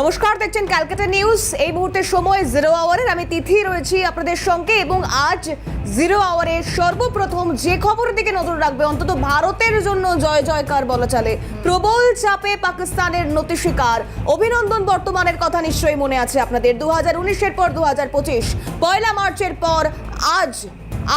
নমস্কার, দেখছেন ক্যালকাটা নিউজ। এই মুহূর্তে সময় জিরো আওয়ারের। আমি তিথি রয়েছি আপনাদের সঙ্গে এবং আজ জিরো আওয়ারের সর্বপ্রথম যে খবরের দিকে নজর রাখবে, অন্তত ভারতের জন্য জয় জয়কার বলা চলে। প্রবল চাপে পাকিস্তানের নতি শিকার অভিনন্দন বর্তমানের কথা নিশ্চয়ই মনে আছে আপনাদের। দু হাজার উনিশের পর দু হাজার পঁচিশ, পয়লা মার্চের পর আজ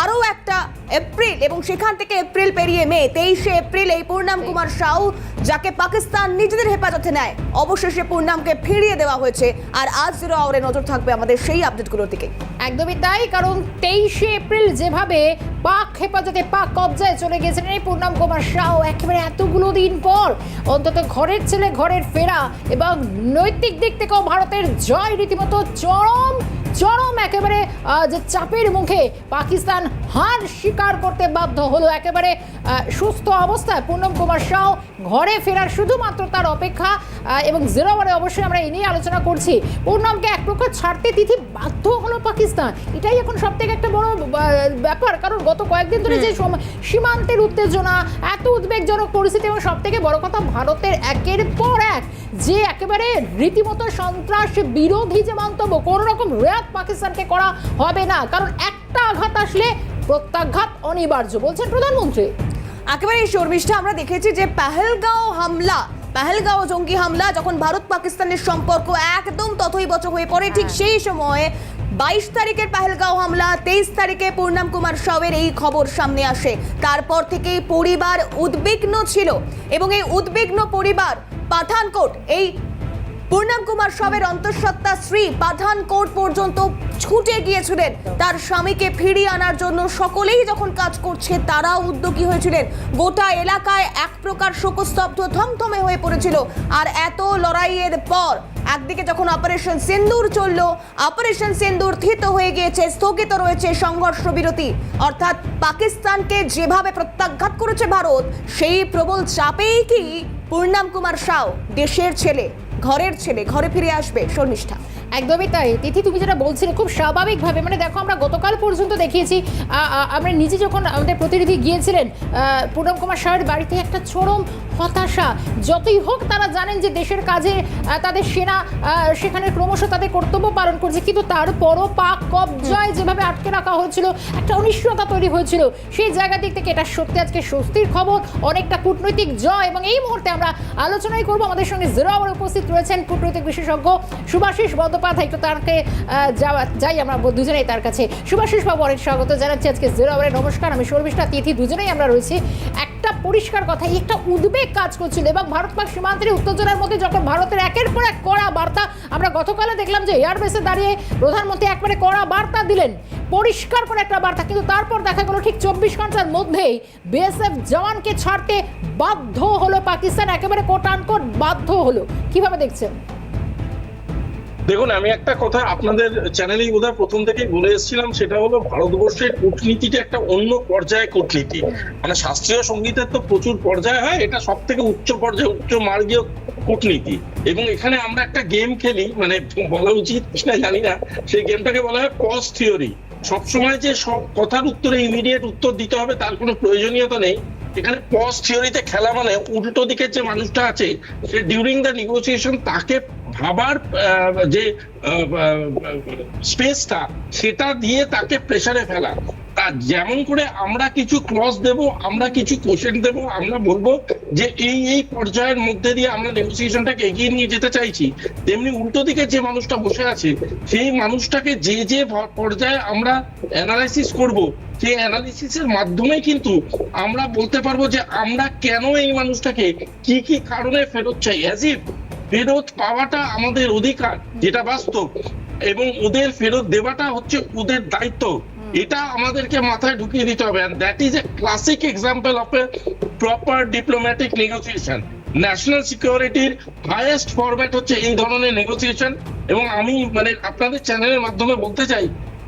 আরও একটা এপ্রিল এবং সেখান থেকে এপ্রিল পেরিয়ে মে তেইশে এপ্রিল এই পূর্ণাম কুমার সাউ যাকে পাকিস্তান নিজেদের হেফাজতে নেয় অবশেষে পূর্ণামকে ফিরিয়ে দেওয়া হয়েছে। আর আজ জিরো আওয়ারে নজর থাকবে আমাদের সেই আপডেটগুলোর দিকে। একদমই তাই কারণ তেইশে এপ্রিল যেভাবে পাক হেফাজতে পাক কবজায় চলে গেছেন এই পূর্ণাম কুমার সাউ একেবারে এতগুলো দিন পর অন্তত ঘরের ছেলে ঘরের ফেরা এবং নৈতিক দিক থেকেও ভারতের জয় রীতিমতো চরম চরম একেবারে যে চাপের মুখে পাকিস্তান হার স্বীকার করতে বাধ্য হলো। একেবারে সুস্থ অবস্থায় পূর্ণম কুমার সাউ ঘরে ফেরার শুধুমাত্র তার অপেক্ষা এবং জিরো ওভারে অবশ্যই আমরা এই নিয়ে আলোচনা করছি। পূর্ণমকে এক প্রকার ছাড়তে তিথি বাধ্য হলো পাকিস্তান। এটাই এখন সব থেকে একটা বড় ব্যাপার। কারণ গত কয়েকদিন ধরে যে সীমান্তের উত্তেজনা এত উদ্বেগজনক পরিস্থিতি এবং সব থেকে বড় কথা ভারতের একের পর এক যে একেবারে রীতিমতো সন্ত্রাস বিরোধী যে মন্তব্য কোনো রকম রেয়াত পাকিস্তানকে করা হবে না। কারণ একটা আঘাত আসলে প্রত্যাঘাত অনিবার্য বলছেন প্রধানমন্ত্রী। একেবারে এই শর্মিষ্ঠা আমরা দেখেছি যে পেহেলগাঁও হামলা পেহেলগাঁও জঙ্গি হামলা যখন ভারত পাকিস্তানের সম্পর্ক একদম তথই বচ হয়ে পড়ে ঠিক সেই সময়ে বাইশ তারিখের পেহেলগাঁও হামলা তেইশ তারিখে পূর্ণাম কুমার সাউয়ের এই খবর সামনে আসে। তারপর থেকেই পরিবার উদ্বিগ্ন ছিল এবং এই উদ্বিগ্ন পরিবার পাঠানকোট এই পূর্ণাম কুমার সাবের অন্তঃসত্ত্বা স্ত্রী পাঠানকোট পর্যন্ত ছুটে গিয়েছিলেন। তার স্বামীকে ফিরিয়ে আনার জন্য সকলেই যখন কাজ করছে তারা উদ্যোগী হয়েছিলেন। গোটা এলাকায় এক প্রকার শোকস্তব্ধ থমথমে হয়ে পড়েছিল। আর এত লড়াইয়ের পর একদিকে যখন অপারেশন সিন্দুর চলল, অপারেশন সিন্দুর থিত হয়ে গিয়েছে, স্থগিত রয়েছে সংঘর্ষ বিরতি। অর্থাৎ পাকিস্তানকে যেভাবে প্রত্যাঘাত করেছে ভারত, সেই প্রবল চাপেই কি পূর্ণাম কুমার সাউ দেশের ছেলে। ঘরের ছেলে, ঘরে ফিরে আসবে শর্মিষ্ঠা। একদমই তাই। তিথি, তুমি যেটা বলছিলে খুব স্বাভাবিকভাবে মানে দেখো আমরা গতকাল পর্যন্ত দেখিয়েছি আমরা নিজে যখন আমাদের প্রতিনিধি গিয়েছিলেন পুনম কুমার সাহের বাড়িতে একটা চরম হতাশা যতই হোক তারা জানেন যে দেশের কাজে তাদের সেনা সেখানে ক্রমশ তাদের কর্তব্য পালন করছে। কিন্তু তারপরও পাক কবজায় যেভাবে আটকে রাখা হয়েছিল একটা অনিশ্চয়তা তৈরি হয়েছিল সেই জায়গা দিক থেকে এটা সত্যি আজকে স্বস্তির খবর। অনেকটা কূটনৈতিক জয় এবং এই মুহূর্তে আমরা আলোচনাই করব। আমাদের সঙ্গে জিরো আওয়ার উপস্থিত রয়েছেন কূটনৈতিক বিশেষজ্ঞ সুভাষিস বন্দ্যোপাধ্যায়। একটু তারকে যাওয়া যাই আমরা দুজনেই তার কাছে। সুভাষিস বাবু অনেক স্বাগত জানাচ্ছি আজকে জিরো আওয়ারে। নমস্কার আমি শর্মিষ্ঠা তিথি দুজনেই আমরা রয়েছি। একটা পরিষ্কার কথা একটা উদ্বেগ কাজ করছিল এবং ভারত পাক সীমান্তের উত্তেজনার মধ্যে যখন ভারতের একের পর এক কড়া বার্তা, আমরা গতকালে দেখলাম যে এয়ারবেসে দাঁড়িয়ে প্রধানমন্ত্রী একবারে কড়া বার্তা দিলেন, পরিষ্কার করে একটা বার্তা, কিন্তু তারপর দেখা গেল ঠিক চব্বিশ ঘণ্টার মধ্যেই বিএসএফ জওয়ানকে ছাড়তে বাধ্য হলো পাকিস্তান, একেবারে কোটানকোট বাধ্য হলো। কীভাবে দেখছেন? দেখুন, আমি একটা কথা আপনাদের চ্যানেলেই বোধহয় প্রথম থেকেই বলে এসেছিলাম, সেটা হলো ভারতবর্ষের কূটনীতিটা একটা অন্য পর্যায়ে কূটনীতি। মানে শাস্ত্রীয় সঙ্গীতের তো প্রচুর পর্যায় হয়, এটা সব থেকে উচ্চ পর্যায়ে উচ্চ মার্গীয় কূটনীতি। এবং এখানে আমরা একটা গেম খেলি মানে বলা উচিত কিনা জানি না, সেই গেমটাকে বলা হয় পজ থিওরি সবসময় যে সব কথার উত্তরে ইমিডিয়েট উত্তর দিতে হবে, তার কোনো প্রয়োজনীয়তা নেই। এখানে পজ থিওরিতে খেলা মানে উল্টো দিকের যে মানুষটা আছে, সে ডিউরিং দ্য নেগোসিয়েশন তাকে ভাবার যে স্পেসটা সেটা দিয়ে তাকে প্রেসারে ফেলা। যেমন করে আমরা কিছু ক্লস দেব, আমরা কিছু কোশ্চেন দেব, আমরা বলব যে এই এই পর্যায়ের মধ্যে দিয়ে আমরা নেগোসিয়েশনটাকে এগিয়ে নিয়ে যেতে চাইছি, তেমনি উল্টো দিকে যে মানুষটা বসে আছে, সেই মানুষটাকে যে যে পর্যায়ে আমরা অ্যানালাইসিস করব, সেই অ্যানালিসিসের মাধ্যমে কিন্তু আমরা বলতে পারব যে আমরা কেন এই মানুষটাকে কি কি কারণে ফেরত চাই অ্যাজ ইফ ফেরত পাওয়াটা আমাদের অধিকার, যেটা বাস্তব, এবং ওদের ফেরত দেওয়াটা হচ্ছে ওদের দায়িত্ব। এটা আমাদেরকে মাথায় ঢুকিয়ে দিতে হবে and that is a classic example of a proper diplomatic negotiation national সিকিউরিটির হাইয়েস্ট ফরম্যাট হচ্ছে এই ধরনের নেগোসিয়েশন এবং আমি মানে আপনাদের চ্যানেলের মাধ্যমে বলতে চাই,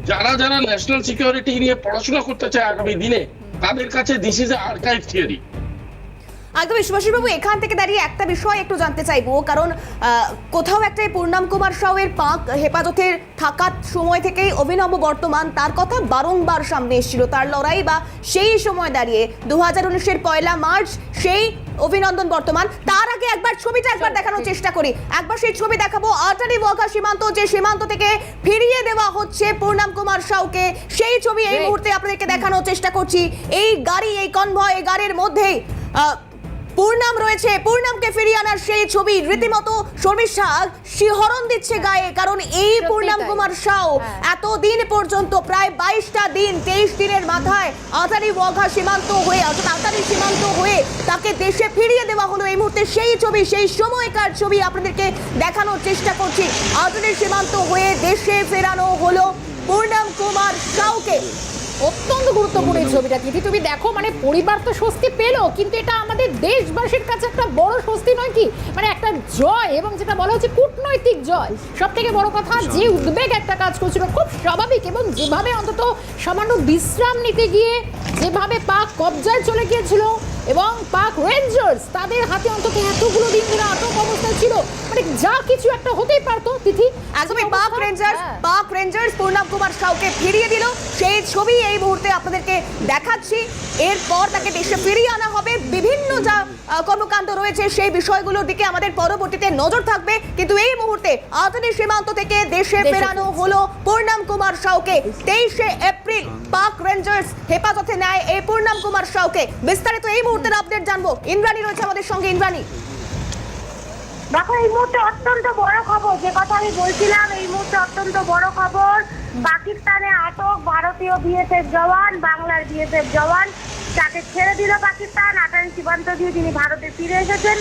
যারা যারা ন্যাশনাল সিকিউরিটি নিয়ে পড়াশোনা করতে চায় আগামী দিনে, তাদের কাছে দিস ইজ আর্কাইভ থিওরি একদম বাবু এখান থেকে দাঁড়িয়ে একটা বিষয় একটু জানতে চাইব। কারণ কোথাও একটা পূর্ণাম কুমার সাউয়ের পাক হেফাজতের থাকার সময় থেকেই অভিনব বর্তমান তার কথা বারংবার সামনে এসেছিল। তার লড়াই বা সেই সময় দাঁড়িয়ে দু হাজার উনিশের পয়লা মার্চ সেই অভিনন্দন বর্তমান। তার আগে একবার ছবিটা একবার দেখানোর চেষ্টা করি। একবার সেই ছবি দেখাবো। আটারি ওয়াঘা সীমান্ত যে সীমান্ত থেকে ফিরিয়ে দেওয়া হচ্ছে পূর্ণাম কুমার সাউকে সেই ছবি এই মুহূর্তে আপনাদেরকে দেখানোর চেষ্টা করছি। এই গাড়ি এই কনভয় এই গাড়ির মধ্যেই আহ, পূর্ণাম রয়েছে। পূর্ণামকে ফিরিয়ে আনার সেই ছবি রীতিমতো শর্মিষ্ঠা শিহরণ দিচ্ছে গায়ে। কারণ এই পূর্ণাম কুমার সাউ হ্যাঁ। এতদিন পর্যন্ত প্রায় বাইশটা দিন তেইশ দিনের মাথায় আতারি ওয়াঘা সীমান্ত হয়ে অর্থাৎ আতারি সীমান্ত হয়ে তাকে দেশে ফিরিয়ে দেওয়া হলো। এই মুহূর্তে সেই ছবি সেই সময়কার ছবি আপনাদেরকে দেখানোর চেষ্টা করছি। আতারি সীমান্ত হয়ে দেশে ফেরানো হলো পূর্ণাম কুমার সাউকে অত্যন্ত গুরুত্বপূর্ণ এই ছবিটা। দিদি তুমি দেখো মানে পরিবার তো স্বস্তি পেল কিন্তু এটা আমাদের দেশবাসীর কাছে একটা বড় স্বস্তি নয় কি? মানে একটা জয় এবং যেটা বলা হচ্ছে কূটনৈতিক জয়। সব থেকে বড় কথা যে উদ্বেগ একটা কাজ করছিল খুব স্বাভাবিক এবং যেভাবে অন্তত সামান্য বিশ্রাম নিতে গিয়ে যেভাবে পাক কবজায় চলে গিয়েছিল এবং পাক রেঞ্জার্স তাদের হাতে অন্তত এতগুলো দিন ধরে আটক অবস্থায় ছিল। মানে যা কিছু একটা হতেই পারতো তিথি। একদমই পাক রেঞ্জার্স হ্যাঁ। পাক রেঞ্জার্স পূর্ণাম কুমার সাউকে ফিরিয়ে দিল। সেই ছবি এই মুহূর্তে আপনাদেরকে দেখাচ্ছি। এরপর তাকে দেশে ফিরিয়ে আনা হবে। বিভিন্ন যা কর্মকাণ্ড রয়েছে সেই বিষয়গুলোর দিকে আমাদের পরবর্তীতে নজর থাকবে। কিন্তু এই মুহূর্তে আধুনিক সীমান্ত থেকে দেশে দেশে ফেরানো হলো পূর্ণাম কুমার সাউকে। তেইশে এপ্রিল পাক রেঞ্জার্স, হেফাজতে নেয় এই পূর্ণাম কুমার সাউকে বিস্তারিত এই মুহূর্তের আপডেট জানব। ইন্দ্রাণী রয়েছে আমাদের সঙ্গে। ইন্দ্রাণী। দেখো, এই মুহূর্তে অত্যন্ত বড় খবর। যে কথা আমি বলছিলাম, এই মুহূর্তে অত্যন্ত বড় খবর। পাকিস্তানে আটক ভারতীয় বিএসএফ জওয়ান, বাংলার বিএসএফ জওয়ান। তাকে ছেড়ে দিল পাকিস্তান। আটারি সীমান্ত দিয়ে তিনি ভারতে ফিরে এসেছেন।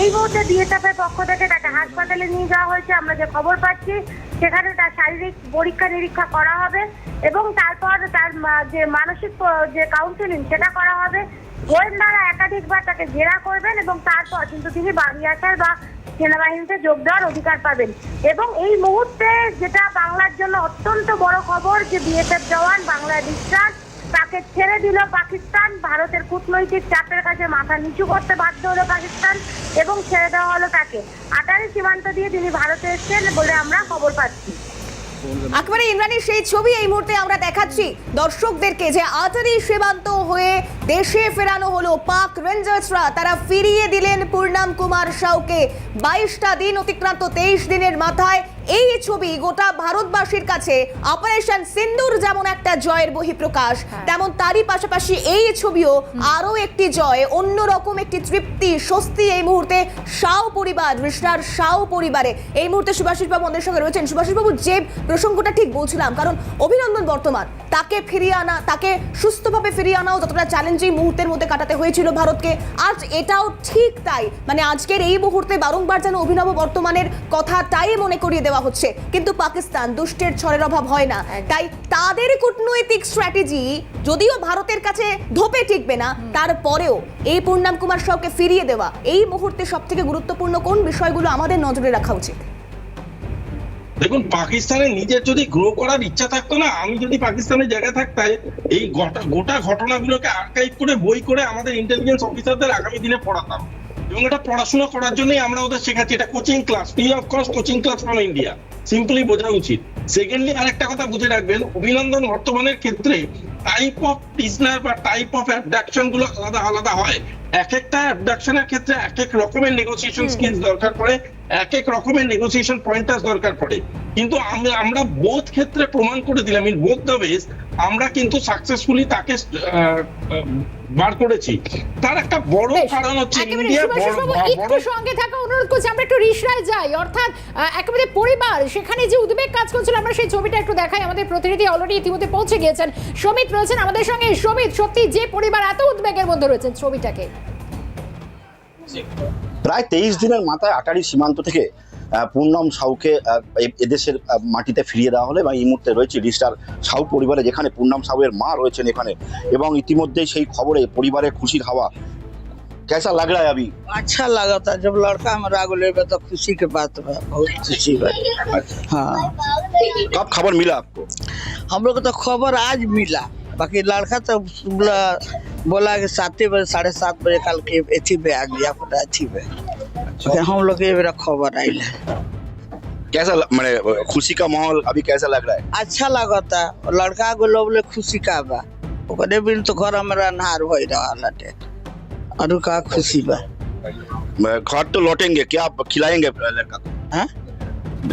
এই মুহূর্তে বিএসএফ এর পক্ষ থেকে তাকে হাসপাতালে নিয়ে যাওয়া হয়েছে। আমরা যে খবর পাচ্ছি, সেখানে তার শারীরিক পরীক্ষা নিরীক্ষা করা হবে এবং তারপর তার যে মানসিক যে কাউন্সিলিং সেটা করা হবে। গোয়েন্দারা একাধিকবার তাকে জেরা করবেন এবং তারপর কিন্তু তিনি বাড়ি আসার বা সেনাবাহিনীতে যোগ দেওয়ার অধিকার পাবেন। এবং এই মুহূর্তে যেটা বাংলার জন্য অত্যন্ত বড় খবর যে বিএসএফ জওয়ান বাংলার বিশ্বাস, তাকে ছেড়ে দিল পাকিস্তান। ভারতের কূটনৈতিক চাপের কাছে মাথা নিচু করতে বাধ্য হলো পাকিস্তান এবং ছেড়ে দেওয়া হলো তাকে। আটারি সীমান্ত দিয়ে তিনি ভারতে এসেছেন বলে আমরা খবর পাচ্ছি। একেবারে ইমরানের সেই ছবি এই মুহূর্তে আমরা দেখাচ্ছি। দর্শকদেরকে যে আটারি সীমান্ত হয়ে দেশে ফেরানো হলো পাক রেঞ্জার্সরা, তারা ফিরিয়ে দিলেন পূর্ণাম কুমার সাউকে। বাইশটা দিন অতিক্রান্ত তেইশ দিনের মাথায় এই ছবি গোটা ভারতবাসীর কাছে অপারেশন সিন্দুর যেমন একটা জয়ের বহিঃপ্রকাশ তেমন তারই পাশাপাশি এই ছবিও আরও একটি জয় অন্যরকম একটি তৃপ্তি স্বস্তি এই মুহূর্তে সাউ পরিবার রিষ্ণার সাউ পরিবারে। এই মুহূর্তে সুভাষিস বাবু আমাদের সঙ্গে রয়েছেন। সুভাষিস বাবু যে প্রসঙ্গটা ঠিক বলছিলাম কারণ অভিনন্দন বর্তমান। তাকে ফিরিয়ে আনা তাকে সুস্থভাবে ফিরিয়ে আনাও যতটা চ্যালেঞ্জিং মুহূর্তের মধ্যে কাটাতে হয়েছিল ভারতকে আজ এটাও ঠিক তাই। মানে আজকের এই মুহূর্তে বারংবার যেন অভিনব বর্তমানের কথাটাই মনে করিয়ে দেওয়া হচ্ছে। কিন্তু পাকিস্তান দুষ্টের ছড়ের অভাব হয় না। তাই তাদের কূটনৈতিক স্ট্র্যাটেজি যদিও ভারতের কাছে ধোপে টিকবে না তারপরেও এই পূর্ণাম কুমার সাউকে ফিরিয়ে দেওয়া এই মুহূর্তে সব থেকে গুরুত্বপূর্ণ কোন বিষয়গুলো আমাদের নজরে রাখা উচিত? দেখুন পাকিস্তানের নিজের যদি গ্রো করার ইচ্ছা থাকতো না আমি যদি পাকিস্তানের জায়গায় থাকতাম এই গোটা গোটা ঘটনাগুলোকে আর্কাইভ করে বই করে আমাদের ইন্টেলিজেন্স অফিসারদের আগামী দিনে পড়াতাম। এবং এটা পড়াশোনা করার জন্যই আমরা ওদের শেখাচ্ছি। এটা coaching class free of cost coaching class from India simply বোঝা উচিত। সেকেন্ডলি আরেকটা কথা বুঝে রাখবেন অভিনন্দন বর্তমানের ক্ষেত্রে টাইপ অফ প্রিজনার বা টাইপ অফ অ্যাবডাকশনগুলো আলাদা আলাদা হয়। এক একটা অ্যাবডাকশনের ক্ষেত্রে এক এক রকমের নেগোসিয়েশন স্কিলস দরকার পড়ে এক এক রকমের নেগোসিয়েশন পয়েন্টার্স দরকার পড়ে। কিন্তু আমরা আমরা বোধ ক্ষেত্রে প্রমাণ করে দিলাম ইন বোধ দ্য ওয়েজ আমরা কিন্তু সাকসেসফুলি তাকে বার করেছি। তার একটা বড় কারণ হচ্ছে ইন্ডিয়া একটু সঙ্গে থাকা অনুরোধ করছি আমরা একটু রিসরায় যাই। অর্থাৎ একেবারে পরিবার সেখানে যে উদ্বেগ কাজ করছিল আমরা সেই ছবিটা একটু দেখাই। আমাদের প্রতিনিধি অলরেডি ইতিমধ্যে পৌঁছে গিয়েছেন। সমিত রয়েছেন আমাদের সঙ্গে। সমিত, সত্যি যে পরিবার, এত উদ্বেগের মধ্যে রয়েছেন ছবিটাকে। প্রায় তেইশ দিনের মাথায় আটারি সীমান্ত থেকে পূর্ণম সাউকে এদেশের মাটিতে ফিরিয়ে দেওয়া হলো এবং এই মুহূর্তে রয়েছে রিস্টার সাউ পরিবারে যেখানে পূর্ণম সাউয়ের মা রয়েছেন এখানে। এবং ইতিমধ্যেই সেই খবরে পরিবারে খুশির হাওয়া कैसा लग रहा है अभी? अच्छा लगा था जब लड़का हमारा लेबे तो खुशी के बात बा बहुत खुशी बा। हाँ। कब खबर मिला आपको? हम लोग को तो खबर आज मिला बाकी लड़का तो बोला कि सात बजे साढ़े सात बजे कल के अथी पे आ गया पता अथी पे। फिर हम लोग के मेरा खबर आई है कैसा मैंने खुशी का माहौल अभी कैसा लग रहा है? अच्छा लगा और लड़का को लोग खुशी का बा। ओकरे बिन तो घर हमारा अन्हार हो रहा लटे और का खुशी बा। मैं- घर तो लौटेंगे क्या आप खिलाएँगे लड़का को? हाँ?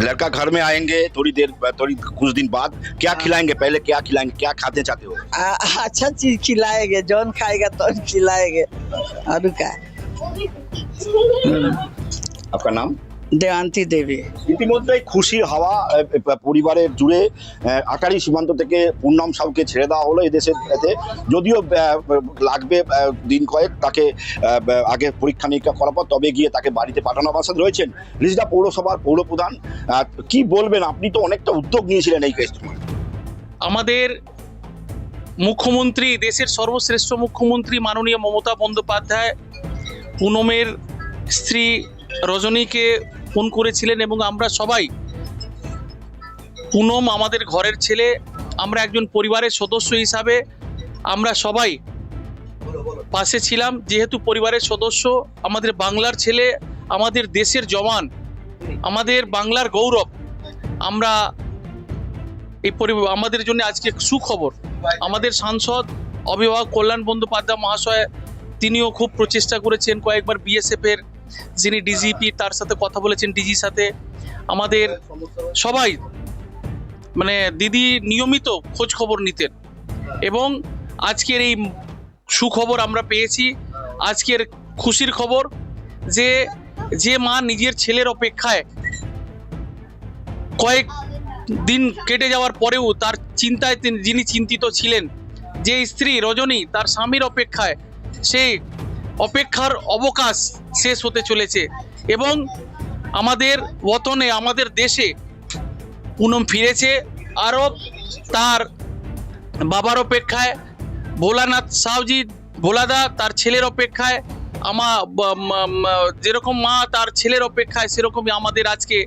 लड़का घर में आएँगे थोड़ी देर थोड़ी कुछ दिन बाद क्या खिलाएँगे? पहले क्या खिलाएँगे क्या खाते चाहते हो? आ- अच्छा चीज़ खिलाएँगे जौन खाएगा तो खिलाएँगे। और का। आपका नाम? দেয়ান্তি দেবী। ইতিমধ্যেই খুশি হাওয়া পরিবারের জুড়ে আটারি সীমান্ত থেকে পূর্ণম সাউকে ছেড়ে দেওয়া হলো এদেশের এতে। যদিও লাগবে দিন কয়েক তাকে আগে পরীক্ষা নিরীক্ষা করার পর তবে গিয়ে তাকে বাড়িতে পাঠানো বাসা রয়েছেন রিজদা পৌরসভার পৌরপ্রধান। কি বলবেন? আপনি তো অনেকটা উদ্যোগ নিয়েছিলেন এই কেস আমাদের মুখ্যমন্ত্রী দেশের সর্বশ্রেষ্ঠ মুখ্যমন্ত্রী মাননীয় মমতা বন্দ্যোপাধ্যায় পুনমের স্ত্রী রজনীকে ফোন করেছিলেন এবং আমরা সবাই পুনম আমাদের ঘরের ছেলে, আমরা একজন পরিবারের সদস্য হিসাবে আমরা সবাই পাশে ছিলাম। যেহেতু পরিবারের সদস্য, আমাদের বাংলার ছেলে, আমাদের দেশের জওয়ান, আমাদের বাংলার গৌরব, আমরা এই পরি- আমাদের জন্য আজকে সুখবর। আমাদের সাংসদ, অভিভাবক কল্যাণ বন্দ্যোপাধ্যায় মহাশয়, তিনিও খুব প্রচেষ্টা করেছেন কয়েকবার বিএসএফ এর যিনি ডিজিপি তার সাথে কথা বলেছেন ডিজির সাথে। আমাদের সবাই মানে দিদি নিয়মিত খোঁজ খবর নিতেন। এবং আজকের এই সুখবর আমরা পেয়েছি, আজকের খুশির খবর যে যে মা নিজের ছেলের অপেক্ষায় কয়েক দিন কেটে যাওয়ার পরেও তার চিন্তায় যিনি চিন্তিত ছিলেন, যে স্ত্রী রজনী, তার স্বামীর অপেক্ষায় সেই অপেক্ষার অবকাশ শেষ হতে চলেছে এবং আমাদের বতনে আমাদের দেশে পুনম ফিরেছে। আরও তার বাবার অপেক্ষায় ভোলানাথ সাহজি ভোলাদা তার ছেলের অপেক্ষায়, আমা যেরকম মা তার ছেলের অপেক্ষায়, সেরকমই আমাদের আজকে।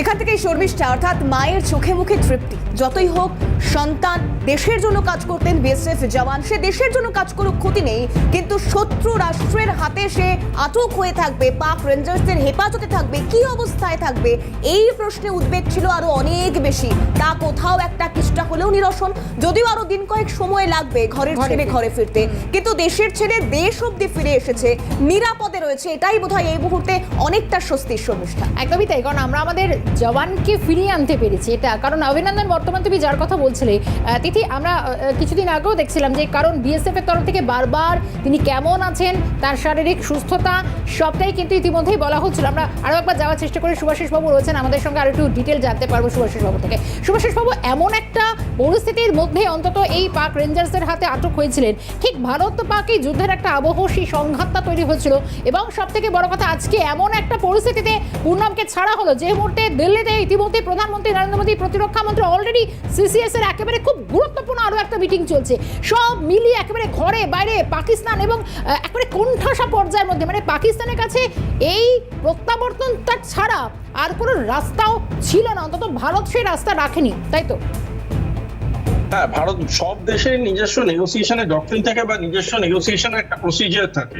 এখান থেকে শর্মিষ্ঠা, অর্থাৎ মায়ের চোখে মুখে তৃপ্তি। যতই হোক সন্তান দেশের জন্য কাজ করতেন বিএসএফ জওয়ান। সে দেশের জন্য কাজ করুক ক্ষতি নেই। কিন্তু শত্রু রাষ্ট্রের হাতে সে আটক হয়ে থাকবে পাক রেঞ্জার্সদের হেফাজতে থাকবে কি অবস্থায় থাকবে? এই প্রশ্নে উদ্বেগ ছিল আরও অনেক বেশি। তা কোথাও একটা কিছুটা হলেও নিরসন। যদিও আরও দিন কয়েক সময় লাগবে ঘরের ঘরে ছেড়ে ঘরে ফিরতে। কিন্তু দেশের ছেড়ে দেশ অব্দি ফিরে এসেছে নিরাপদে রয়েছে। এটাই বোধহয় এই মুহূর্তে অনেকটা স্বস্তির শর্মিষ্ঠা একদমই তাই কারণ আমরা আমাদের জওয়ানকে ফিরিয়ে আনতে পেরেছি। এটা কারণ অভিনন্দন বর্তমান তুমি যার কথা বলছিলে। তিথি, আমরা কিছুদিন আগেও দেখছিলাম যে কারণ বিএসএফ এর তরফ থেকে বারবার তিনি কেমন আছেন, তার শারীরিক সুস্থতা, সবটাই কিন্তু ইতিমধ্যেই বলা হচ্ছিল। আমরা আরও একবার যাওয়ার চেষ্টা করি। সুভাষিস বাবু রয়েছেন আমাদের সঙ্গে, আরও একটু ডিটেল জানতে পারব সুভাষিস বাবু থেকে। সুভাষিস বাবু এমন একটা পরিস্থিতির মধ্যে অন্তত এই পাক রেঞ্জার্সের হাতে আটক হয়েছিলেন। ঠিক ভারত পাক যুদ্ধের একটা আবহ সেই সংঘাতটা তৈরি হয়েছিল এবং সব থেকে বড় কথা, আজকে এমন একটা পরিস্থিতিতে পূর্ণমকে ছাড়া হলো। যে মুহূর্তে দিল্লিতে ইতিমধ্যে প্রধানমন্ত্রী নরেন্দ্র মোদী প্রতিরক্ষা মন্ত্রী অলরেডি সিসিএস এর একেবারে খুব গুরুত্বপূর্ণ আরও একটা মিটিং চলছে। সব মিলিয়ে একেবারে ঘরে, বাইরে পাকিস্তান এবং একেবারে কোণঠাসা পর্যায়ের মধ্যে। মানে পাকিস্তানের কাছে এই প্রত্যাবর্তনটা ছাড়া আর কোনো রাস্তাও ছিল না। অন্তত ভারত সেই রাস্তা রাখেনি, তাই তো? হ্যাঁ ভারত সব দেশের নিজস্ব নেগোসিয়েশনের ডক্টরিন থাকে বা নিজস্ব নেগোসিয়েশনের একটা প্রসিজার থাকে।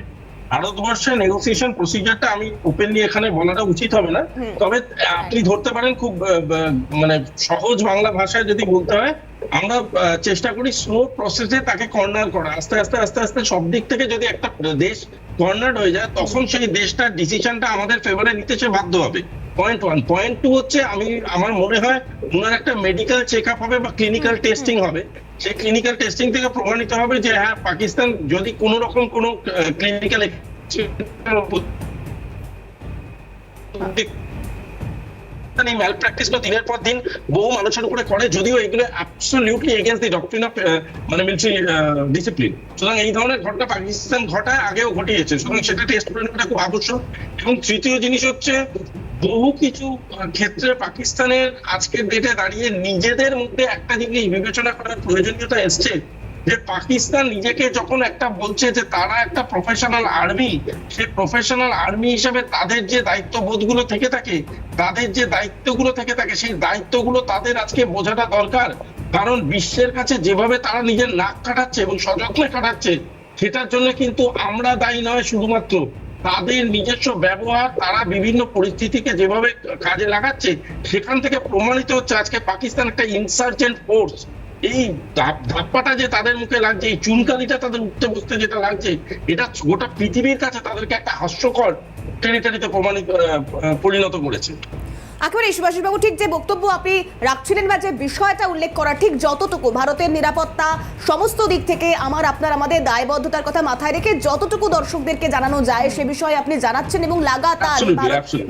নেগোসিয়েশন প্রসিজারটা আমি ওপেনলি এখানে বলাটা উচিত হবে না। তবে আপনি ধরতে পারেন খুব মানে সহজ বাংলা ভাষায় যদি বলতে হয় আমরা চেষ্টা করি স্লো প্রসেসে তাকে কর্নার করা। আস্তে আস্তে আস্তে আস্তে সব দিক থেকে যদি একটা দেশ কর্নার হয়ে যায় তখন সেই দেশটার ডিসিশনটা আমাদের ফেভারে নিতে সে বাধ্য হবে। পয়েন্ট ওয়ান পয়েন্ট টু হচ্ছে আমি আমার মনে হয় ওনার একটা মেডিকেল চেক আপ হবে বা ক্লিনিক্যাল টেস্টিং হবে। সেই ক্লিনিক্যাল টেস্টিং থেকে প্রমাণিত হবে যে হ্যাঁ পাকিস্তান যদি কোনো রকম কোনো ক্লিনিক্যাল এই ম্যাল প্র্যাকটিসগুলো দিনের পর দিন বহু মানুষের উপরে করে, যদিও এগুলো absolutely against the doctrine of মানে মিলিটারি ডিসিপ্লিন সুতরাং এই ধরনের ঘটনা পাকিস্তান ঘটায়, আগেও ঘটিয়েছে। সুতরাং সেটা টেস্ট করে নেওয়াটা খুব আবশ্যক। এবং তৃতীয় জিনিস হচ্ছে, বহু কিছু ক্ষেত্রে পাকিস্তানের আজকের ডেটে দাঁড়িয়ে নিজেদের মধ্যে একটা জিনিস বিবেচনা করার প্রয়োজনীয়তা এসছে। যে পাকিস্তান নিজেকে যখন একটা বলছে যে তারা একটা প্রফেশনাল আর্মি সেই প্রফেশনাল আর্মি হিসেবে তাদের যে দায়িত্ববোধগুলো থেকে থাকে, তাদের যে দায়িত্বগুলো থেকে থাকে, সেই দায়িত্বগুলো তাদের আজকে বোঝাটা দরকার। কারণ বিশ্বের কাছে যেভাবে তারা নিজের নাক কাটাচ্ছে এবং সযত্নে কাটাচ্ছে, সেটার জন্য কিন্তু আমরা দায়ী নয় শুধুমাত্র। তাদের নিজস্ব ব্যবহার তারা বিভিন্ন পরিস্থিতিকে যেভাবে কাজে লাগাচ্ছে, সেখান থেকে প্রমাণিত হচ্ছে আজকে পাকিস্তান একটা ইনসার্জেন্ট ফোর্স এই ধাপ- ধাপ্পাটা যে তাদের মুখে লাগছে, এই চুনকালিটা তাদের উঠতে বসতে যেটা লাগছে, এটা গোটা পৃথিবীর কাছে তাদেরকে একটা হাস্যকর টেরিটারিতে প্রমাণিত পরিণত করেছে। একেবারে সুভাষিস বাবু ঠিক যে বক্তব্য আপনি রাখছিলেন বা যে বিষয়টা উল্লেখ করা ঠিক যতটুকু ভারতের নিরাপত্তা সমস্ত দিক থেকে আমার আপনার আমাদের দায়বদ্ধতার কথা মাথায় রেখে যতটুকু দর্শকদেরকে জানানো যায় সে বিষয়ে আপনি জানাচ্ছেন এবং লাগাতার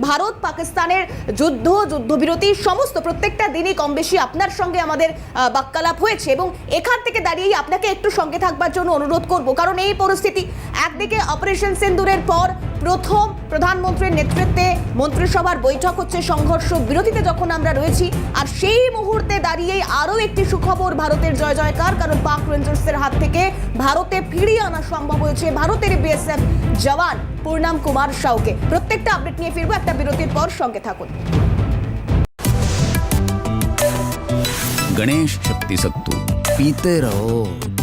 ভারত- পাকিস্তানের যুদ্ধ যুদ্ধবিরতি সমস্ত প্রত্যেকটা দিনই কম বেশি আপনার সঙ্গে আমাদের বাক্যালাপ হয়েছে এবং এখান থেকে দাঁড়িয়েই আপনাকে একটু সঙ্গে থাকবার জন্য অনুরোধ করব। কারণ এই পরিস্থিতি একদিকে অপারেশন সিন্দুরের পর প্রথম প্রধানমন্ত্রীর নেতৃত্বে মন্ত্রিসভার বৈঠক হচ্ছে সংঘর্ষ বিরতিতে যখন আমরা রয়েছি আর সেই মুহূর্তে দাঁড়িয়েই আরও একটি সুখবর ভারতের জয় জয়কার কারণ পাক রেঞ্জার্সের হাত থেকে ভারতে ফিরিয়ে আনা সম্ভব হয়েছে ভারতের বিএসএফ জওয়ান পূর্ণাম কুমার সাউকে প্রত্যেকটা আপডেট নিয়ে ফিরবো একটা বিরতির পর সঙ্গে থাকুন गणेश शक्ति सत्तू पीते रहो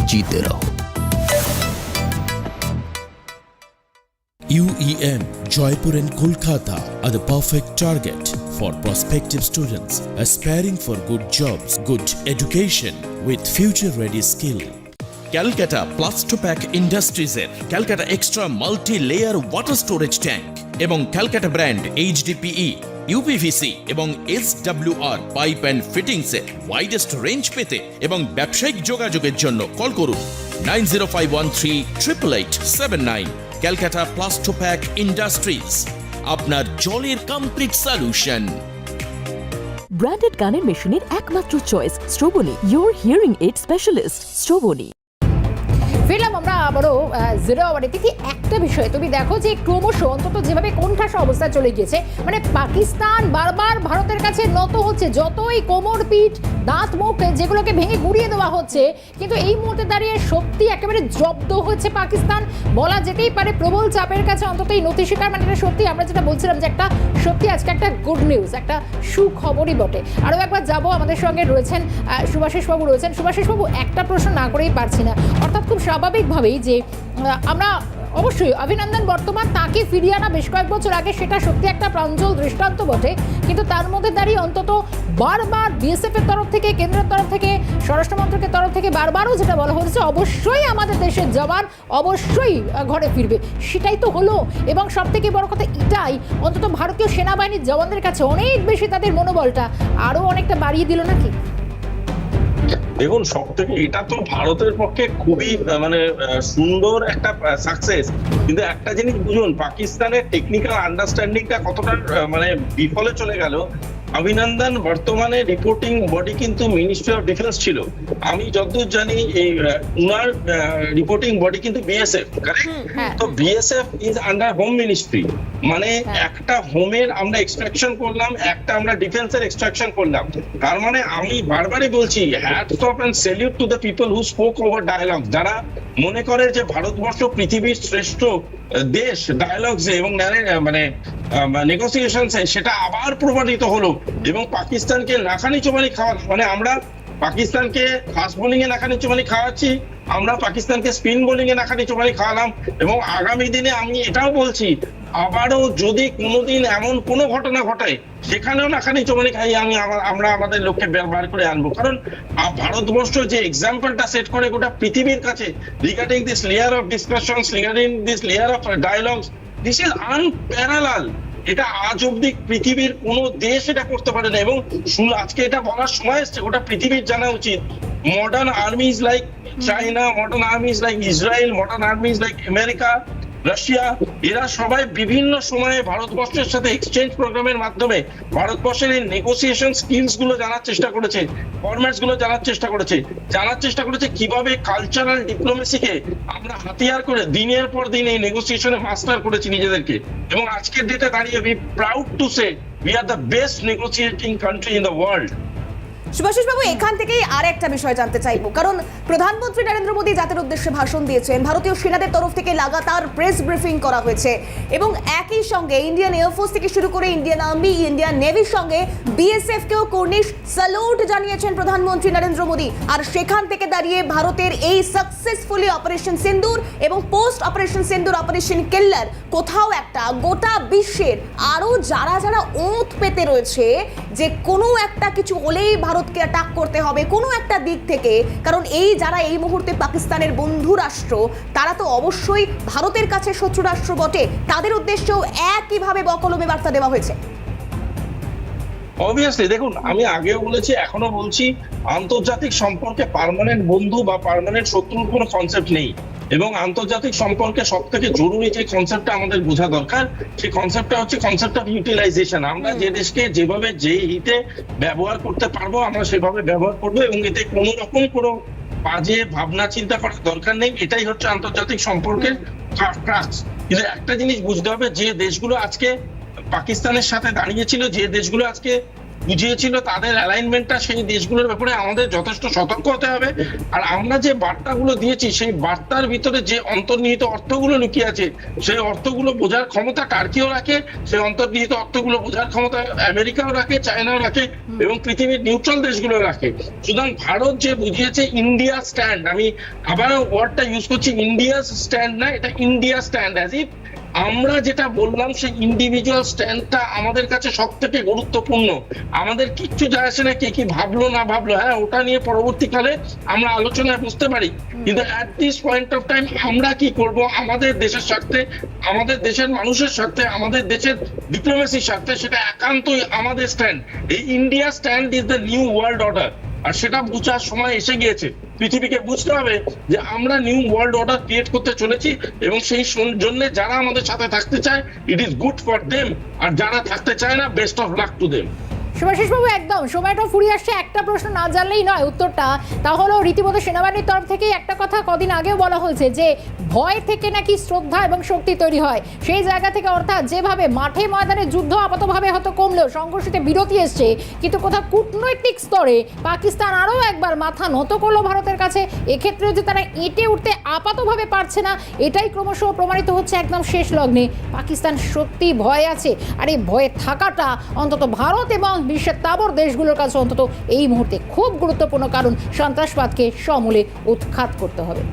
जीते रहो UEM, Jaipur and Kolkata are the perfect target for prospective students aspiring for good jobs, good education with future-ready skill. Calcutta Plastopack ইন্ডাস্ট্রিজের Calcutta extra multi layer water storage tank এবং ক্যালকাটা ব্র্যান্ড এইচডিপিই ইউপিভিসি এবং S R pipe and ফিটিংসে widest range পেতে এবং ব্যবসায়িক যোগাযোগের জন্য call করুন nine zero five one three triple eight seven nine Calcutta Plastopack industries, আপনার জলের কমপ্লিট সলিউশন ব্র্যান্ডেড গানের মেশিনের একমাত্র চয়েস স্ট্রোবনি ইউর হিয়ারিং এইড স্পেশালিস্ট স্ট্রোবনি ফিরলাম আমরা আবারও জিরো আওয়ারে তিথি একটা বিষয় তুমি দেখো যে ক্রমশ অন্তত যেভাবে কোণঠাসা অবস্থায় চলে গিয়েছে মানে পাকিস্তান বারবার ভারতের কাছে নত হচ্ছে যতই কোমর পিঠ দাঁত মুখ যেগুলোকে ভেঙে গুড়িয়ে দেওয়া হচ্ছে কিন্তু এই মুহূর্তে দাঁড়িয়ে সত্যি একেবারে জব্দ হচ্ছে পাকিস্তান। বলা যেতেই পারে প্রবল চাপের কাছে অন্তত এই নথি স্বীকার মানে এটা সত্যি আমরা যেটা বলছিলাম যে একটা সত্যি আজকে একটা গুড নিউজ একটা সুখবরই বটে। আরও একবার যাব আমাদের সঙ্গে রয়েছেন আহ, সুভাষিস বাবু রয়েছেন। সুভাষিস বাবু একটা প্রশ্ন না করেই পারছি না। অর্থাৎ খুব স্বাভাবিকভাবেই যে আমরা অবশ্যই অভিনন্দন বর্তমান তাকে ফিরিয়ে আনা বেশ কয়েক বছর আগে সেটা সত্যি একটা প্রাঞ্জল দৃষ্টান্ত বটে। কিন্তু তার মধ্যে দাঁড়িয়ে অন্তত বারবার বিএসএফ এর তরফ থেকে, কেন্দ্রের তরফ থেকে স্বরাষ্ট্রমন্ত্রকের তরফ থেকে বারবারও যেটা বলা হয়েছে, অবশ্যই আমাদের দেশের জওয়ান অবশ্যই ঘরে ফিরবে। সেটাই তো হলো। এবং সব থেকে বড় কথা এটাই, অন্তত ভারতীয় সেনাবাহিনীর জওয়ানদের কাছে অনেক বেশি তাদের মনোবলটা আরও অনেকটা বাড়িয়ে দিল নাকি? দেখুন সব থেকে এটা তো ভারতের পক্ষে খুবই মানে সুন্দর একটা সাকসেস কিন্তু একটা জিনিস বুঝুন পাকিস্তানের টেকনিক্যাল আন্ডারস্ট্যান্ডিংটা কতটা মানে বিফলে চলে গেল অভিনন্দন বর্তমানে রিপোর্টিং বডি কিন্তু মিনিস্ট্রি অফ ডিফেন্স ছিল। আমি যতদূর জানি এই উনার রিপোর্টিং বডি কিন্তু বিএসএফ হ্যাঁ। তো BSF is under home ministry মানে হ্যাঁ। একটা হোমের আমরা এক্সট্রাকশন করলাম একটা আমরা ডিফেন্সের এক্সট্রাকশন করলাম। তার মানে আমি বারবারই বলছি hats off and salute to the people who spoke over dialogue যারা মনে করে যে ভারতবর্ষ পৃথিবীর শ্রেষ্ঠ দেশ ডায়ালগস এবং মানে নেগোসিয়েশনস সেটা আবার প্রমাণিত হলো। এবং পাকিস্তানকে নাকানি চোবানি খাওয়া মানে আমরা পাকিস্তানকে ফাস্ট বোলিং এ নাকানি চোবানি খাওয়াচ্ছি, আমরা পাকিস্তানকে স্পিন বোলিং এ নাকানি চোবানি খাওয়ালাম, এবং আগামী দিনে আমি এটাও বলছি, আবারও যদি কোনোদিন এমন কোনো ঘটনা ঘটায় সেখানেও নাকানি চোবানি খাই আমি আমরা আমাদের লোককে বের, বার করে আনব। কারণ ভারতবর্ষ যে এক্সাম্পলটা সেট করে গোটা পৃথিবীর কাছে regarding this layer of discussion regarding this layer of dialogues this is unparallel এটা আজ অব্দি পৃথিবীর কোন দেশ এটা করতে পারে না এবং আজকে এটা বলার সময় এসছে, গোটা পৃথিবীর জানা উচিত। Modern armies like China modern armies like Israel modern armies like America Russia, এরা সবাই বিভিন্ন সময়ে ভারতবর্ষের সাথে এক্সচেঞ্জ প্রোগ্রামের মাধ্যমে ভারতবর্ষের এই নেগোসিয়েশন স্কিলসগুলো জানার চেষ্টা করেছে ফরম্যাটসগুলো জানার চেষ্টা করেছে, জানার চেষ্টা করেছে কীভাবে কালচারাল ডিপ্লোমেসিকে আমরা হাতিয়ার করে দিনের পর দিন এই নেগোসিয়েশনে মাস্টার করেছি নিজেদেরকে। এবং আজকের ডেটে দাঁড়িয়ে we proud to say we are the best negotiating country in the world Subhashis babu এখান থেকেই আর একটা বিষয় জানতে চাইব। কারণ প্রধানমন্ত্রী নরেন্দ্র মোদী জাতির উদ্দেশ্যে ভাষণ দিয়েছেন, ভারতীয় সেনাদের তরফ থেকে লাগাতার প্রেস ব্রিফিং করা হয়েছে এবং একই সঙ্গে ইন্ডিয়ান এয়ারফোর্স থেকে শুরু করে ইন্ডিয়ান আর্মি ইন্ডিয়ান নেভির সঙ্গে বিএসএফ কেও কর্নিশ স্যালুট জানিয়েছেন প্রধানমন্ত্রী নরেন্দ্র মোদী। আর সেখান থেকে দাঁড়িয়ে ভারতের এই সাকসেসফুলি অপারেশন সিন্দুর এবং পোস্ট অপারেশন সিন্দুর অপারেশন কেল্লার কোথাও একটা, গোটা বিশ্বের আরও যারা যারা ওঁত পেতে রয়েছে, যে কোনো একটা কিছু হলেই ভারতকে অ্যাটাক করতে হবে কোনো একটা দিক থেকে। কারণ এই যারা এই মুহূর্তে পাকিস্তানের বন্ধু রাষ্ট্র, তারা তো অবশ্যই ভারতের কাছে শত্রু রাষ্ট্র বটে। তাদের উদ্দেশ্যেও একইভাবে বকলমে বার্তা দেওয়া হয়েছে। অবভিয়াসলি দেখুন, আমি আগেও বলেছি এখনও বলছি, আন্তর্জাতিক সম্পর্কে পার্মানেন্ট বন্ধু বা পার্মানেন্ট শত্রুর কোনো কনসেপ্ট নেই। এবং আন্তর্জাতিক সম্পর্কে সব থেকে জরুরি যে কনসেপ্টটা আমাদের বোঝা দরকার সেই কনসেপ্টটা হচ্ছে কনসেপ্ট অফ ইউটিলাইজেশন আমরা যে দেশকে যেভাবে যে হিতে ব্যবহার করতে পারব আমরা সেভাবে ব্যবহার করব এবং এতে কোনো রকম কোনো বাজে ভাবনা চিন্তা করার দরকার নেই। এটাই হচ্ছে আন্তর্জাতিক সম্পর্কের কিন্তু একটা জিনিস বুঝতে হবে যে দেশগুলো আজকে পাকিস্তানের সাথে দাঁড়িয়েছিল যে দেশগুলো আজকে বুঝিয়েছিল তাদের অ্যালাইনমেন্টটা সেই দেশগুলোর ব্যাপারে আমাদের যথেষ্ট সতর্ক হতে হবে। আর আমরা যে বার্তাগুলো দিয়েছি, সেই বার্তার ভিতরে যে অন্তর্নিহিত অর্থগুলো লুকিয়ে আছে, সেই অর্থগুলো বোঝার ক্ষমতা টার্কিও রাখে? সেই অন্তর্নিহিত অর্থগুলো বোঝার ক্ষমতা আমেরিকাও রাখে, চায়নাও রাখে এবং পৃথিবীর নিউট্রাল দেশগুলো রাখে। সুতরাং ভারত যে বুঝিয়েছে ইন্ডিয়া স্ট্যান্ড আমি আবার ওয়ার্ডটা ইউজ করছি ইন্ডিয়া স্ট্যান্ড না, এটা ইন্ডিয়া স্ট্যান্ড অ্যাজ ইফ আমরা যেটা বললাম সেই ইন্ডিভিজুয়াল স্ট্যান্ডটা আমাদের কাছে সব থেকে গুরুত্বপূর্ণ। আমাদের কিচ্ছু যায় আসে না কে কি ভাবলো না ভাবলো। হ্যাঁ ওটা নিয়ে পরবর্তীকালে আমরা আলোচনায় বুঝতে পারি। কিন্তু at this point of time আমরা কি করব? আমাদের দেশের স্বার্থে আমাদের দেশের মানুষের স্বার্থে আমাদের দেশের ডিপ্লোমেসির স্বার্থে সেটা একান্তই আমাদের স্ট্যান্ড এই India stand is the new world order আর সেটা বোঝার সময় এসে গিয়েছে। পৃথিবীকে বুঝতে হবে যে আমরা নিউ ওয়ার্ল্ড অর্ডার ক্রিয়েট করতে চলেছি এবং সেই জন্য যারা আমাদের সাথে থাকতে চায় it is good for them আর যারা থাকতে চায় না best of luck to them Subhashis babu, একদম। সময়টা ফুরিয়ে আসছে, একটা প্রশ্ন না জানলেই নয় উত্তরটা। তা হলো, রীতিমতো সেনাবাহিনীর তরফ থেকে একটা কথা কদিন আগেও বলা হয়েছে যে, ভয় থেকে নাকি শ্রদ্ধা এবং শক্তি তৈরি হয়। সেই জায়গা থেকে অর্থাৎ যেভাবে মাঠে ময়দানে যুদ্ধ আপাতভাবে হয়তো কমলেও সংঘর্ষিতে বিরতি এসছে, কিন্তু কোথাও কূটনৈতিক স্তরে পাকিস্তান আরও একবার মাথা নত করল ভারতের কাছে। এক্ষেত্রে যে তারা এঁটে উঠতে আপাতভাবে পারছে না, এটাই ক্রমশ প্রমাণিত হচ্ছে একদম শেষ লগ্নে। পাকিস্তান সত্যি ভয় আছে। আর এই ভয়ে থাকাটা অন্তত ভারত এবং বিশ্বের তাবর দেশগুলোর কাছে অন্তত এই মুহূর্তে খুব গুরুত্বপূর্ণ কারণ সন্ত্রাসবাদকে সমূলে উৎখাত করতে হবে।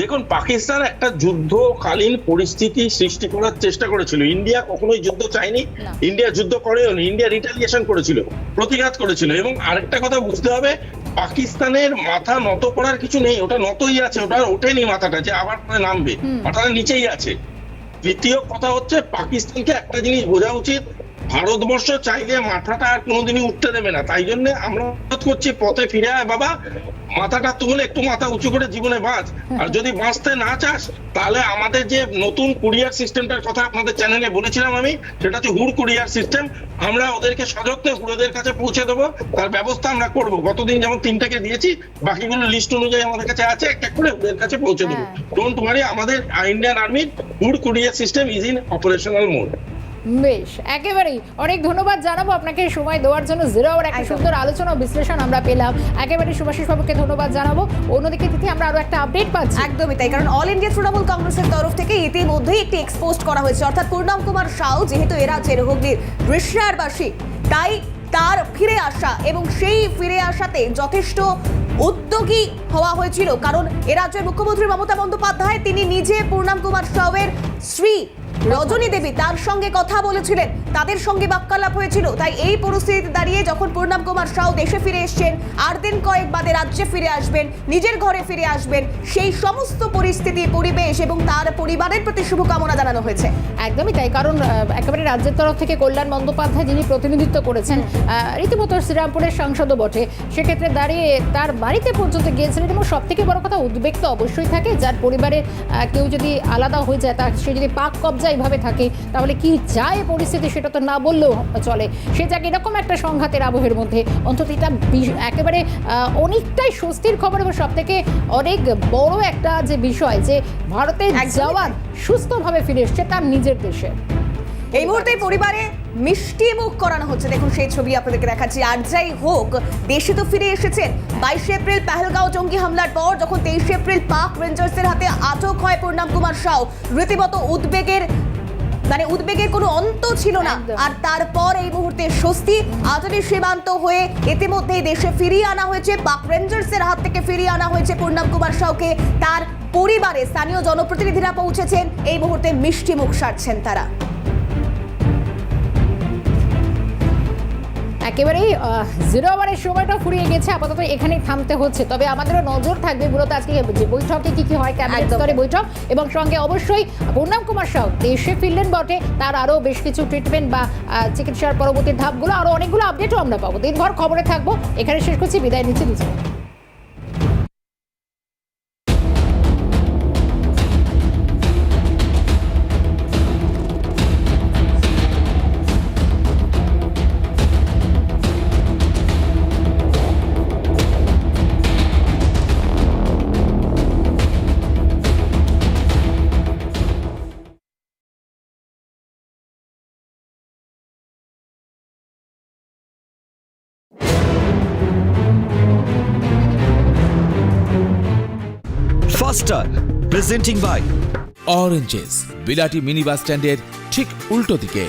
দেখুন পাকিস্তান একটা যুদ্ধকালীন পরিস্থিতি সৃষ্টি করার চেষ্টা করেছিল। ইন্ডিয়া কখনোই যুদ্ধ চায়নি। ইন্ডিয়া যুদ্ধ করেও ইন্ডিয়া রিটালিয়েশন করেছিল প্রতিঘাত করেছিল এবং আরেকটা কথা বুঝতে হবে পাকিস্তানের মাথা নত করার কিছু নেই। ওটা নতই আছে ওটা ওঠেনি মাথাটা যে আবার নামবে। মাথাটা নিচেই আছে। তৃতীয় কথা হচ্ছে পাকিস্তানকে একটা জিনিস বোঝা উচিত ভারতবর্ষ চাইলে মাথাটা আর কোনোদিনই উঠতে দেবে না। তাই জন্য আমরা অনুরোধ করছি পথে ফিরে আয় বাবা। মাথাটা তুলে একটু মাথা উঁচু করে জীবনে বাঁচ। আর যদি বাঁচতে না চাস তাহলে আমাদের যে নতুন কুরিয়ার সিস্টেমটার কথা আপনাদের চ্যানেলে বলেছিলাম আমি সেটা হচ্ছে হুড় কুরিয়ার সিস্টেম। আমরা ওদেরকে সযত্নে হুড়োদের কাছে পৌঁছে দেবো। তার ব্যবস্থা আমরা করব। গতদিন যেমন তিনটাকে দিয়েছি বাকিগুলো লিস্ট অনুযায়ী আমাদের কাছে আছে একটা করে ওদের কাছে পৌঁছে দেবো। ডোন্ট ওয়ারি আমাদের ইন্ডিয়ান আর্মির হুড় courier system is in operational mode বেশ একেবারেই। অনেক ধন্যবাদ জানাব আপনাকে সময় দেওয়ার জন্য। জিরো আওয়ার একটা সুন্দর আলোচনা ও বিশ্লেষণ আমরা পেলাম। একেবারে সুভাষিস বাবুকে ধন্যবাদ জানাব। অন্যদিকে তিথি আমরা আরও একটা আপডেট পাচ্ছি। একদমই তাই কারণ অল ইন্ডিয়া তৃণমূল কংগ্রেসের তরফ থেকে ইতিমধ্যেই একটি এক্সপোস্ট করা হয়েছে। অর্থাৎ পূর্ণম কুমার সাউ যেহেতু এরা চেরহুগলির ঋষারবাসী তাই তার ফিরে আসা এবং সেই ফিরে আসাতে যথেষ্ট উদ্যোগী হওয়া হয়েছিল। কারণ এ রাজ্যের মুখ্যমন্ত্রী মমতা বন্দ্যোপাধ্যায় তিনি নিজে পূর্ণাম কুমার সাউয়ের স্ত্রী। রজনী দেবী তার সঙ্গে কথা বলেছিলেন। তাদের সঙ্গে বাক্যালাপ হয়েছিল। তাই এই পরিস্থিতিতে দাঁড়িয়ে যখন পূর্ণাম কুমার সাউ দেশে ফিরে এসছেন আর দিন কয়েক বাদে রাজ্যে ফিরে আসবেন নিজের ঘরে ফিরে আসবেন সেই সমস্ত পরিস্থিতি পরিবেশ এবং তার পরিবারের প্রতি শুভকামনা জানানো হয়েছে। একদমই তাই কারণ একেবারে রাজ্যের তরফ থেকে কল্যাণ বন্দ্যোপাধ্যায় যিনি প্রতিনিধিত্ব করেছেন রীতিমতো শ্রীরামপুরের সাংসদও বটে। সেক্ষেত্রে দাঁড়িয়ে তার বাড়িতে পর্যন্ত গিয়েছিলেন এবং সব থেকে বড় কথা উদ্বেগ তো অবশ্যই থাকে। যার পরিবারে কেউ যদি আলাদা হয়ে যায় তার সে যদি পাক কবজা এইভাবে থাকে তাহলে কি যায় পরিস্থিতি সেটা তো না বললেও চলে। সে যাক এরকম একটা সংঘাতের আবহের মধ্যে অন্তত এটা একেবারে অনেকটাই স্বস্তির খবর এবং সব থেকে অনেক বড় একটা যে বিষয় যে ভারতের যাওয়ার জওয়ান সুস্থভাবে ফিরে এসছে তার নিজের দেশে। এই মুহূর্তে পরিবারে মিষ্টি মুখ করানো হচ্ছে। দেখুন সেই ছবি আপনাদেরকে দেখাচ্ছি। আর যাই হোক দেশে তো ফিরে এসেছেন। বাইশে এপ্রিল পেহেলগাঁও জঙ্গি হামলার পর যখন তেইশে এপ্রিল পাক রেঞ্জার্সের হাতে আটক হয় পূর্ণাম কুমার সাউ রীতিমতো উদ্বেগের মানে উদ্বেগের কোনো অন্ত ছিল না। আর তারপর এই মুহূর্তে স্বস্তি আজলি সীমান্ত হয়ে ইতিমধ্যেই দেশে ফিরিয়ে আনা হয়েছে। পাক রেঞ্জার্সের হাত থেকে ফিরিয়ে আনা হয়েছে পূর্ণাম কুমার সাউকে। তার পরিবারে স্থানীয় জনপ্রতিনিধিরা পৌঁছেছেন। এই মুহূর্তে মিষ্টি মুখ সারছেন তারা। একেবারেই জিরো ওভারের সময়টা ফুরিয়ে গেছে। আপাতত এখানে থামতে হচ্ছে। তবে আমাদেরও নজর থাকবে মূলত আজকে যে বৈঠকে কি কি হয় ক্যাবিনেট। স্তরে বৈঠক। এবং সঙ্গে অবশ্যই পূর্ণাম কুমার সাউ দেশে ফিরলেন বটে। তার আরও বেশ কিছু ট্রিটমেন্ট বা চিকিৎসার পরবর্তী ধাপগুলো আরও অনেকগুলো আপডেটও আমরা পাবো। দিনভর খবরে থাকব। এখানে শেষ করছি বিদায় নিচ্ছি দুজন প্রেজেন্টিং বাই অরেঞ্জেস বিলাটি মিনি বাস স্ট্যান্ডের ঠিক উল্টো দিকে।